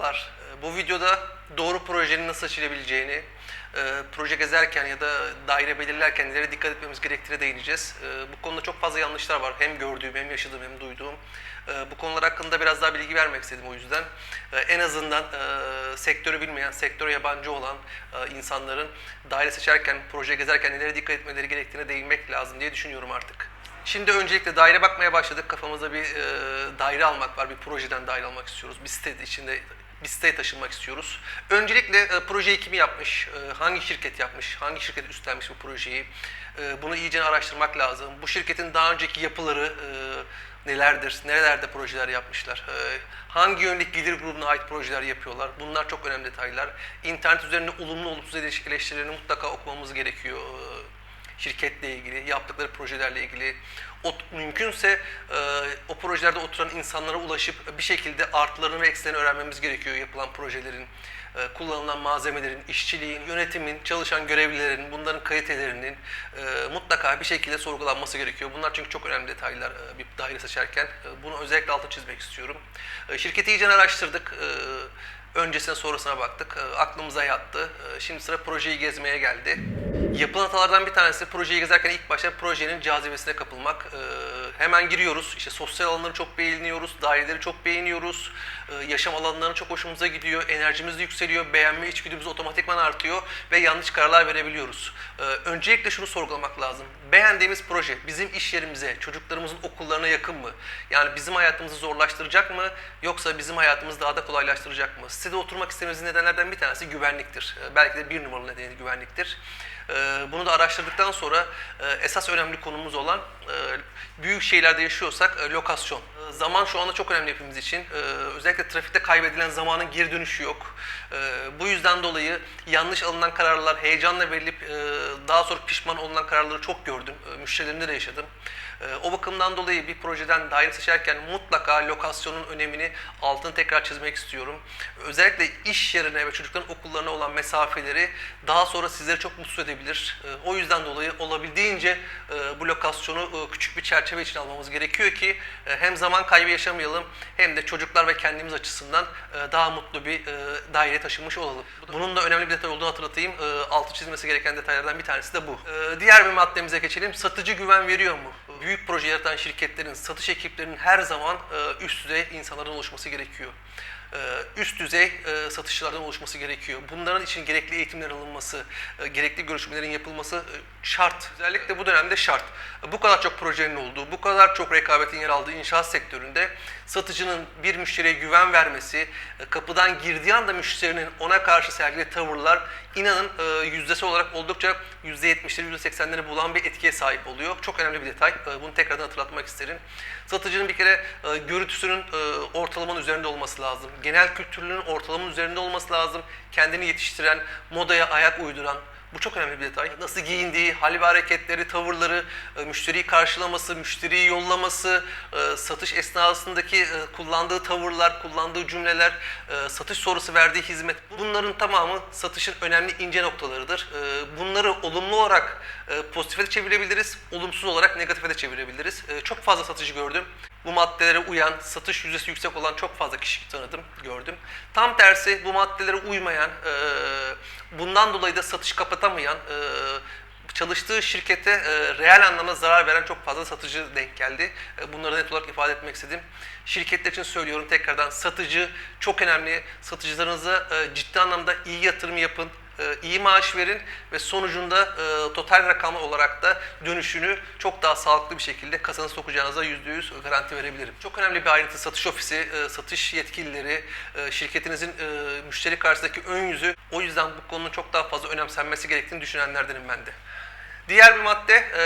Merhabalar. Ee, Bu videoda doğru projenin nasıl seçilebileceğini, e, proje gezerken ya da daire belirlerken nelere dikkat etmemiz gerektiğine değineceğiz. Ee, Bu konuda çok fazla yanlışlar var. Hem gördüğüm, hem yaşadığım, hem duyduğum. Ee, Bu konular hakkında biraz daha bilgi vermek istedim o yüzden. En azından e, sektörü bilmeyen, sektöre yabancı olan e, insanların daire seçerken, proje gezerken nelere dikkat etmeleri gerektiğine değinmek lazım diye düşünüyorum artık. Şimdi öncelikle daire bakmaya başladık. Kafamızda bir e, daire almak var. Bir projeden daire almak istiyoruz. Bir site içinde bir siteye taşınmak istiyoruz. Öncelikle e, projeyi kim yapmış, e, hangi şirket yapmış, hangi şirket üstlenmiş bu projeyi, e, bunu iyice araştırmak lazım. Bu şirketin daha önceki yapıları e, nelerdir, nerelerde projeler yapmışlar, e, hangi yönlük gelir grubuna ait projeler yapıyorlar. Bunlar çok önemli detaylar. İnternet üzerinde olumlu olumsuz eleştirilerini mutlaka okumamız gerekiyor. E, şirketle ilgili, yaptıkları projelerle ilgili, o, mümkünse e, o projelerde oturan insanlara ulaşıp bir şekilde artılarını ve eksilerini öğrenmemiz gerekiyor yapılan projelerin, e, kullanılan malzemelerin, işçiliğin, yönetimin, çalışan görevlilerin, bunların kalitelerinin e, mutlaka bir şekilde sorgulanması gerekiyor. Bunlar çünkü çok önemli detaylar e, bir daire seçerken. E, bunu özellikle altı çizmek istiyorum. E, şirketi iyice araştırdık. E, Öncesine sonrasına baktık. E, Aklımıza yattı. E, Şimdi sıra projeyi gezmeye geldi. Yapılan hatalardan bir tanesi projeyi gezerken ilk başta projenin cazibesine kapılmak. E, Hemen giriyoruz. İşte sosyal alanları çok beğeniyoruz, daireleri çok beğeniyoruz. E, Yaşam alanları çok hoşumuza gidiyor, enerjimiz yükseliyor, beğenme içgüdümüz otomatikman artıyor ve yanlış kararlar verebiliyoruz. E, Öncelikle şunu sorgulamak lazım. Beğendiğimiz proje bizim iş yerimize, çocuklarımızın okullarına yakın mı? Yani bizim hayatımızı zorlaştıracak mı yoksa bizim hayatımızı daha da kolaylaştıracak mı? Sitede oturmak istememizin nedenlerden bir tanesi güvenliktir. E, Belki de bir numaralı nedeni güvenliktir. E, Bunu da araştırdıktan sonra e, esas önemli konumuz olan e, büyük şehirlerde yaşıyorsak e, lokasyon. Zaman şu anda çok önemli hepimiz için. E, Özellikle trafikte kaybedilen zamanın geri dönüşü yok. E, Bu yüzden dolayı yanlış alınan kararlar, heyecanla verilip e, daha sonra pişman olunan kararları çok gördüm. E, Müşterilerimde de yaşadım. E, O bakımdan dolayı bir projeden daire seçerken mutlaka lokasyonun önemini altını tekrar çizmek istiyorum. Özellikle iş yerine ve çocukların okullarına olan mesafeleri daha sonra sizleri çok mutsuz edebilir. E, O yüzden dolayı olabildiğince e, bu lokasyonu e, küçük bir çerçeve için almamız gerekiyor ki e, hem zaman kaybı yaşamayalım hem de çocuklar ve kendimiz açısından e, daha mutlu bir e, daireye taşınmış olalım. Bunun da önemli bir detay olduğunu hatırlatayım. E, Altı çizmesi gereken detaylardan bir tanesi de bu. Diğer bir maddemize geçelim. Satıcı güven veriyor mu? Büyük proje yaratan şirketlerin, satış ekiplerinin her zaman üst düzey insanlardan oluşması gerekiyor. E, Üst düzey e, satışçılardan oluşması gerekiyor. Bunların için gerekli eğitimlerin alınması, e, gerekli görüşmelerin yapılması şart. Özellikle bu dönemde şart. Bu kadar çok projenin olduğu, bu kadar çok rekabetin yer aldığı inşaat sektöründe satıcının bir müşteriye güven vermesi, kapıdan girdiği anda müşterinin ona karşı sergilediği tavırlar inanın yüzdesi olarak oldukça %70'leri %80'leri bulan bir etkiye sahip oluyor. Çok önemli bir detay. Bunu tekrardan hatırlatmak isterim. Satıcının bir kere görüntüsünün ortalamanın üzerinde olması lazım. Genel kültürünün ortalamanın üzerinde olması lazım. Kendini yetiştiren, modaya ayak uyduran, bu çok önemli bir detay. Nasıl giyindiği, hal ve hareketleri, tavırları, e, müşteriyi karşılaması, müşteriyi yollaması, e, satış esnasındaki e, kullandığı tavırlar, kullandığı cümleler, satış sonrası verdiği hizmet. Bunların tamamı satışın önemli ince noktalarıdır. Bunları olumlu olarak pozitife de çevirebiliriz, olumsuz olarak negatife de çevirebiliriz. Çok fazla satıcı gördüm. Bu maddelere uyan, satış yüzdesi yüksek olan çok fazla kişi tanıdım, gördüm. Tam tersi bu maddelere uymayan, bundan dolayı da satış kapatamayan, e, çalıştığı şirkete e, reel anlamda zarar veren çok fazla satıcı denk geldi. E, bunları net olarak ifade etmek istedim. Şirketler için söylüyorum tekrardan satıcı çok önemli. Satıcılarınıza e, ciddi anlamda iyi yatırım yapın iyi maaş verin ve sonucunda e, total rakam olarak da dönüşünü çok daha sağlıklı bir şekilde kasanı sokacağınıza %100 garanti verebilirim. Çok önemli bir ayrıntı satış ofisi, e, satış yetkilileri, e, şirketinizin e, müşteri karşısındaki ön yüzü. O yüzden bu konunun çok daha fazla önemsenmesi gerektiğini düşünenlerdenim ben de. Diğer bir madde, e,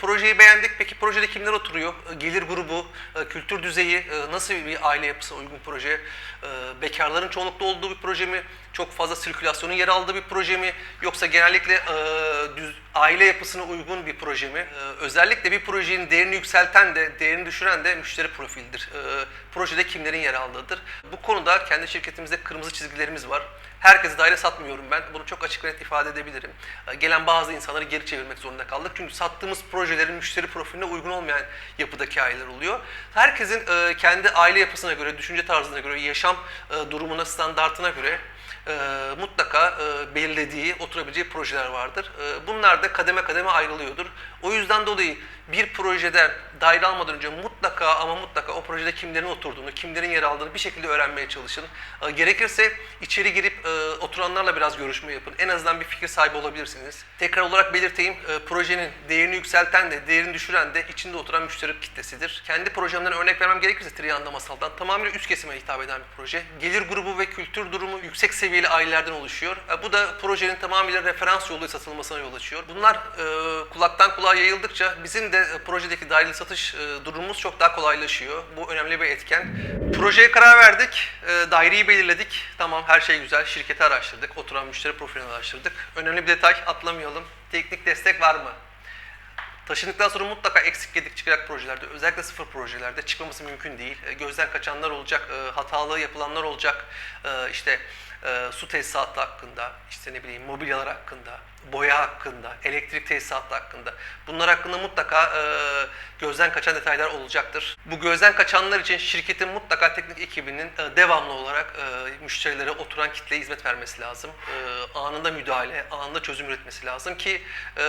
projeyi beğendik. Peki projede kimler oturuyor? E, gelir grubu, e, kültür düzeyi, e, nasıl bir aile yapısına uygun proje? E, bekarların çoğunlukta olduğu bir proje mi? Çok fazla sirkülasyonun yer aldığı bir proje mi? Yoksa genellikle e, düz, aile yapısına uygun bir proje mi? E, özellikle bir projenin değerini yükselten de, değerini düşüren de müşteri profildir. E, projede kimlerin yer aldığıdır. Bu konuda kendi şirketimizde kırmızı çizgilerimiz var. Herkese daire satmıyorum ben. Bunu çok açık ve net ifade edebilirim. E, Gelen bazı insanları geri çevirmek zorunda kaldık. Çünkü sattığımız projelerin müşteri profiline uygun olmayan yapıdaki aileler oluyor. Herkesin e, kendi aile yapısına göre, düşünce tarzına göre, yaşam e, durumuna, standartına göre e, mutlaka e, belirlediği, oturabileceği projeler vardır. Bunlar da kademe kademe ayrılıyordur. O yüzden dolayı bir projeden daire almadan önce mutlaka ama mutlaka o projede kimlerin oturduğunu, kimlerin yer aldığını bir şekilde öğrenmeye çalışın. E, gerekirse içeri girip e, oturanlarla biraz görüşme yapın. En azından bir fikir sahibi olabilirsiniz. Tekrar olarak belirteyim, e, projenin değerini yükselten de, değerini düşüren de içinde oturan müşteri kitlesidir. Kendi projemden örnek vermem gerekirse Triyanda Masal'dan tamamıyla üst kesime hitap eden bir proje. Gelir grubu ve kültür durumu yüksek seviyeli ailelerden oluşuyor. E, bu da projenin tamamıyla referans yolu satılmasına yol açıyor. Bunlar e, kulaktan kulağa yayıldıkça bizim de e, projedeki dahili satış e, durumumuz çok daha kolaylaşıyor. Bu önemli bir etken. Projeye karar verdik, e, daireyi belirledik. Tamam her şey güzel, şirketi araştırdık, oturan müşteri profilini araştırdık. Önemli bir detay atlamayalım. Teknik destek var mı? Taşındıktan sonra mutlaka eksik gedik çıkacak projelerde, özellikle sıfır projelerde çıkmaması mümkün değil. Gözden kaçanlar olacak, hatalı yapılanlar olacak. İşte su tesisatı hakkında, işte ne bileyim mobilyalar hakkında, boya hakkında, elektrik tesisatı hakkında. Bunlar hakkında mutlaka e, gözden kaçan detaylar olacaktır. Bu gözden kaçanlar için şirketin mutlaka teknik ekibinin e, devamlı olarak e, müşterilere oturan kitleye hizmet vermesi lazım. E, anında müdahale, anında çözüm üretmesi lazım ki e,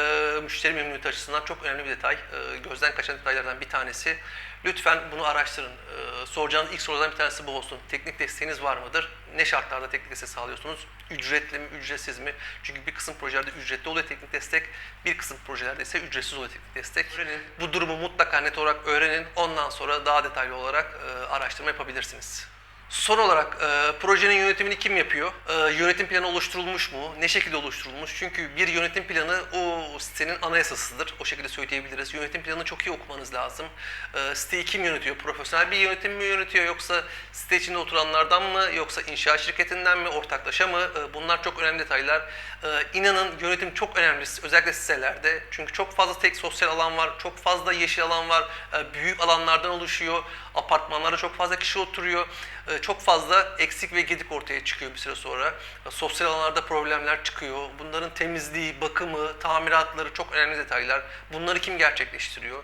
müşteri memnuniyeti açısından çok önemli bir detay. E, gözden kaçan detaylardan bir tanesi. Lütfen bunu araştırın. E, soracağınız ilk sorulardan bir tanesi bu olsun. Teknik desteğiniz var mıdır? Ne şartlarda teknik destek sağlıyorsunuz? Ücretli mi, ücretsiz mi? Çünkü bir kısım projelerde ücretli oluyor teknik destek, bir kısım projelerde ise ücretsiz oluyor teknik destek. Öğrenin. Bu durumu mutlaka net olarak öğrenin. Ondan sonra daha detaylı olarak e, araştırma yapabilirsiniz. Son olarak e, projenin yönetimini kim yapıyor? E, yönetim planı oluşturulmuş mu? Ne şekilde oluşturulmuş? Çünkü bir yönetim planı o sitenin anayasasıdır. O şekilde söyleyebiliriz. Yönetim planını çok iyi okumanız lazım. E, siteyi kim yönetiyor? Profesyonel bir yönetim mi yönetiyor? Yoksa site içinde oturanlardan mı? Yoksa inşaat şirketinden mi? Ortaklaşa mı? E, bunlar çok önemli detaylar. E, inanın yönetim çok önemli. Özellikle sitelerde. Çünkü çok fazla tek sosyal alan var. Çok fazla yeşil alan var. E, büyük alanlardan oluşuyor. Apartmanlarda çok fazla kişi oturuyor. E, çok fazla eksik ve gedik ortaya çıkıyor bir süre sonra. E, Sosyal alanlarda problemler çıkıyor. Bunların temizliği, bakımı, tamiratları çok önemli detaylar. Bunları kim gerçekleştiriyor?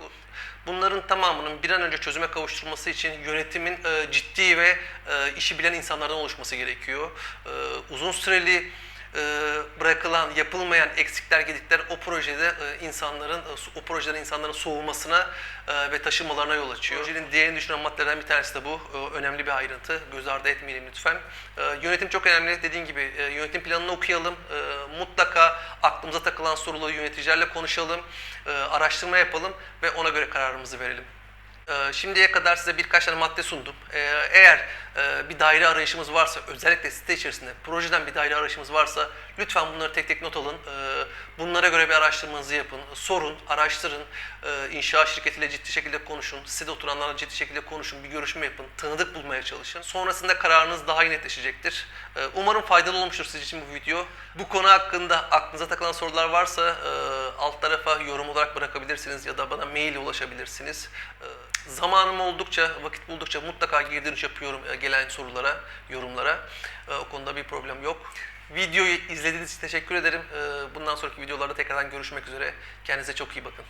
Bunların tamamının bir an önce çözüme kavuşturulması için yönetimin e, ciddi ve e, işi bilen insanlardan oluşması gerekiyor. E, uzun süreli bırakılan, yapılmayan eksikler, gedikler o projede e, insanların, e, o projeden insanların soğumasına e, ve taşınmalarına yol açıyor. Projenin diğerini düşünen maddelerden bir tanesi de bu. E, önemli bir ayrıntı. Göz ardı etmeyelim lütfen. E, yönetim çok önemli. Dediğim gibi e, yönetim planını okuyalım. E, mutlaka aklımıza takılan soruları yöneticilerle konuşalım. E, araştırma yapalım ve ona göre kararımızı verelim. Şimdiye kadar size birkaç tane madde sundum. Eğer e, bir daire arayışımız varsa, özellikle site içerisinde projeden bir daire arayışımız varsa lütfen bunları tek tek not alın. Ee, Bunlara göre bir araştırmanızı yapın, sorun, araştırın. Ee, İnşaat şirketiyle ciddi şekilde konuşun, sitede oturanlarla ciddi şekilde konuşun, bir görüşme yapın, tanıdık bulmaya çalışın. Sonrasında kararınız daha netleşecektir. Umarım faydalı olmuştur sizin için bu video. Bu konu hakkında aklınıza takılan sorular varsa e, alt tarafa yorum olarak bırakabilirsiniz ya da bana mail ulaşabilirsiniz. Zamanım oldukça, vakit buldukça mutlaka geri dönüş yapıyorum e, gelen sorulara, yorumlara. E, O konuda bir problem yok. Videoyu izlediğiniz için teşekkür ederim. E, Bundan sonraki videolarda tekrardan görüşmek üzere. Kendinize çok iyi bakın.